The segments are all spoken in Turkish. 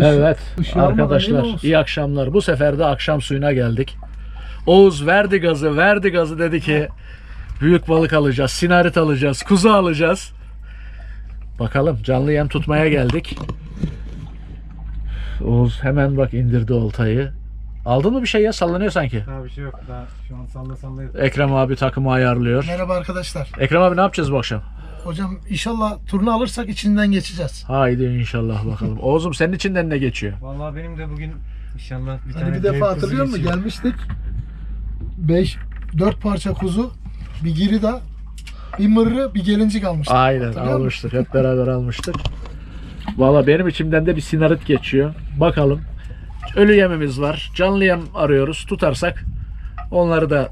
Evet almadan arkadaşlar iyi akşamlar. Bu sefer de akşam suyuna geldik. Oğuz verdi gazı verdi gazı dedi ki büyük balık alacağız, sinarit alacağız, kuzu alacağız. Bakalım canlı yem tutmaya geldik. Oğuz hemen bak indirdi oltayı. Aldın mı bir şey ya sallanıyor sanki. Daha bir şey yok. Daha şu an salla salla Ekrem abi takımı ayarlıyor. Merhaba arkadaşlar. Ekrem abi ne yapacağız bu akşam? Hocam inşallah turnu alırsak içinden geçeceğiz. Haydi inşallah bakalım. Oğuzum senin içinden ne geçiyor? Vallahi benim de bugün inşallah bir tane Hani bir dev defa kuzu hatırlıyor musun? geçiyor. Gelmiştik. 5 4 parça kuzu, bir girida, bir mırrı, bir gelincik almıştık. Aynen Hatırlıyor musun? almıştık. Hep beraber almıştık. Valla benim içimden de bir sinarit geçiyor. Bakalım. Ölü yemimiz var. Canlı yem arıyoruz. Tutarsak onları da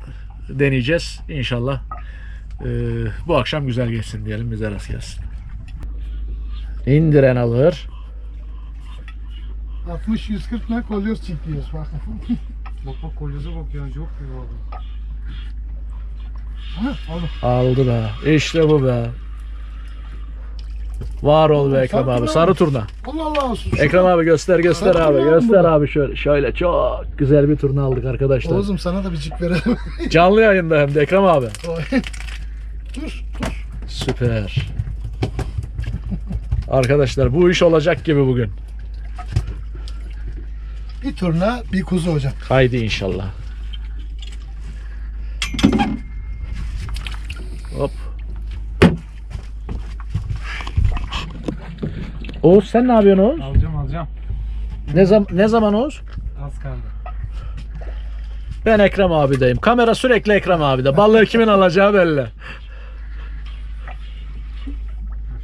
deneyeceğiz. İnşallah. Ee, bu akşam güzel geçsin diyelim. Bize rast gelsin. İndiren alır. 60 140 ne kolyoz çiftliyoruz bak. Bak bak kolyoza bak ya çok gibi oldu. Ha. Aldı be. İşte bu be. Var ol be Ekrem Sarı abi. turna Sarı turna. Allah Allah olsun. Ekrem abi göster göster Sarı abi. turna mı Göster bu? abi şöyle. Şöyle çok güzel bir turna aldık arkadaşlar. Oğuzum sana da bir cik verelim. Canlı yayında hem de Ekrem abi. Dur, dur. Süper. Arkadaşlar bu iş olacak gibi bugün. Bir turna, bir kuzu hocam. Haydi inşallah. Hop. Oğuz sen ne yapıyorsun Oğuz? Alacağım alacağım. Ne, zam ne zaman Oğuz? Az kaldı. Ben Ekrem abideyim. Kamera sürekli Ekrem abide. Balları kimin alacağı belli. Bak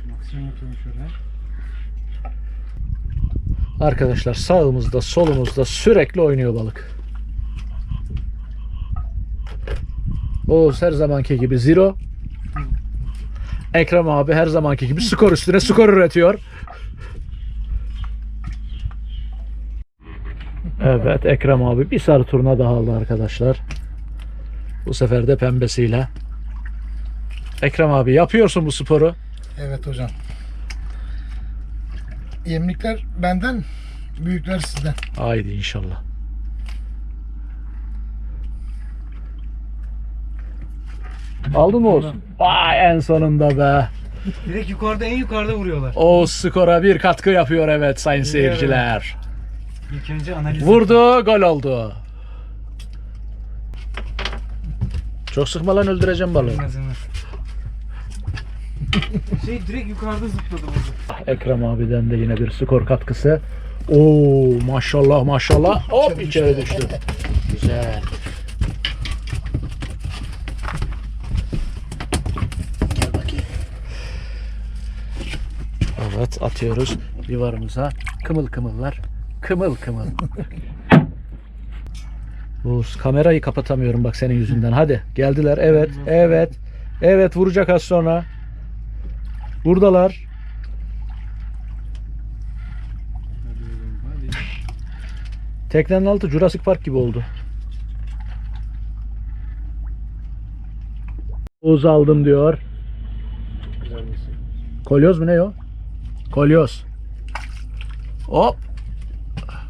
Şimdi Arkadaşlar sağımızda solumuzda sürekli oynuyor balık. Oğuz her zamanki gibi zero. Ekrem abi her zamanki gibi skor üstüne skor üretiyor. Evet Ekrem abi bir sarı turna daha aldı arkadaşlar. Bu sefer de pembesiyle. Ekrem abi yapıyorsun bu sporu. Evet hocam. Yemlikler benden, büyükler sizden. Haydi inşallah. Aldın mı Oğuz? Vay en sonunda be. Direkt yukarıda en yukarıda vuruyorlar. Oğuz skora bir katkı yapıyor evet sayın Evet. seyirciler. İlk önce analiz Vurdu gol oldu. Çok sıkma lan öldüreceğim balığı. Bilmez, bilmez. Şey direkt yukarıda zıpladı burada. Ekrem abiden de yine bir skor katkısı. Oo maşallah maşallah. Hop İçeri düştü. Güzel. Gel bakayım. Evet atıyoruz livarımıza. Kımıl kımıllar. Kımıl kımıl. Oğuz kamerayı kapatamıyorum bak senin yüzünden. Hadi geldiler. Evet. Evet. Evet vuracak az sonra. Buradalar. Teknenin altı Jurassic Park gibi oldu. Oğuz aldım diyor. Kolyoz mu ne o? Kolyoz. Hop.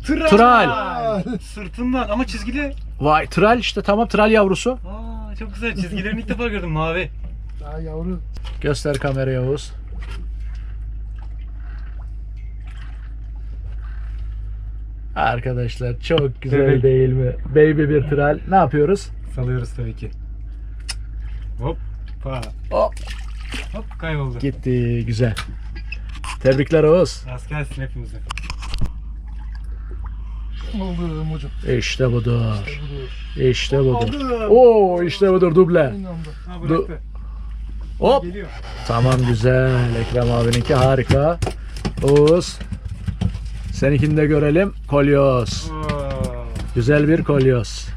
Tral. Tral. Sırtından ama çizgili. Vay tral işte tamam tral yavrusu. Aa çok güzel çizgilerini ilk defa gördüm mavi. Daha yavru. Göster kameraya Oğuz. Arkadaşlar çok güzel Bebek. değil mi? Baby bir tral. Ne yapıyoruz? Salıyoruz tabii ki. Hop. Pa. Hop Hop kayboldu. gitti güzel. Tebrikler Oğuz. Rast gelsin hepimize. Oldu hocam. İşte budur. Budur. İşte budur. Aldım. Oo işte budur duble. Ha bıraktı. Hop. Geliyor. Tamam güzel. Ekrem abininki harika. Oğuz. Seninkini de görelim. Kolyoz. Güzel bir kolyoz.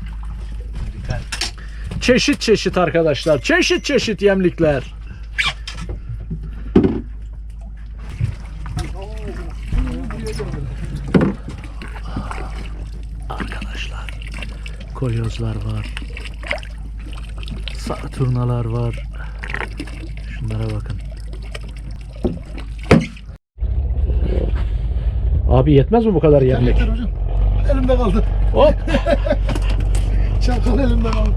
Çeşit çeşit arkadaşlar. Çeşit çeşit yemlikler. Arkadaşlar. Kolyozlar var. Sarı turnalar var. Şunlara bakın. Abi yetmez mi bu kadar Yeter yemlik? yeter hocam. Elimde kaldı. Hop. Çakal elimde kaldı.